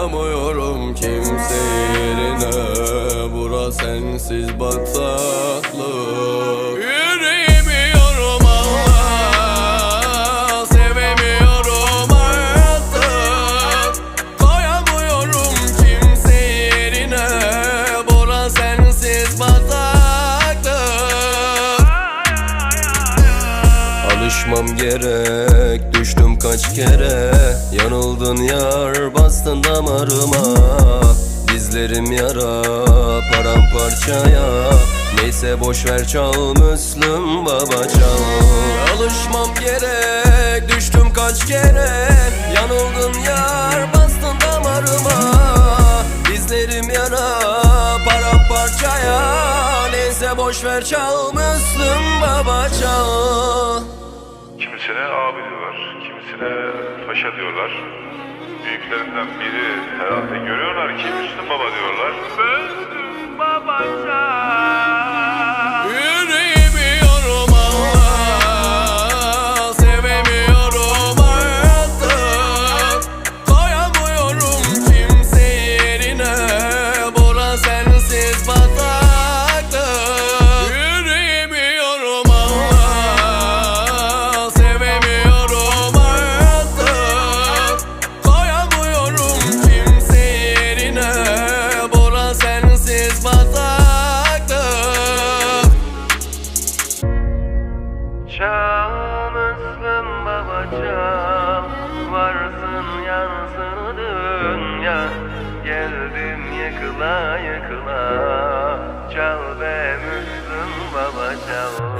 Anlamıyorum kimse yerine. Bura sensiz baksana Alışmam gerek Düştüm kaç kere. Yanıldın yar Bastın damarıma. Dizlerim yara Paramparçaya. Neyse boş ver çal Müslüm baba çal Alışmam gerek Düştüm kaç kere. Yanıldın yar Bastın damarıma. Dizlerim yara Paramparçaya. Neyse boş ver çal Müslüm baba çal Kimisine abi diyorlar, kimisine paşa diyorlar. Büyüklerinden biri herhalde görüyorlar ki Müslüm Baba diyorlar. Müslüm Baba Varsın yansın dünya. Geldim yıkıla yıkıla. Çal be Müslüm baba çal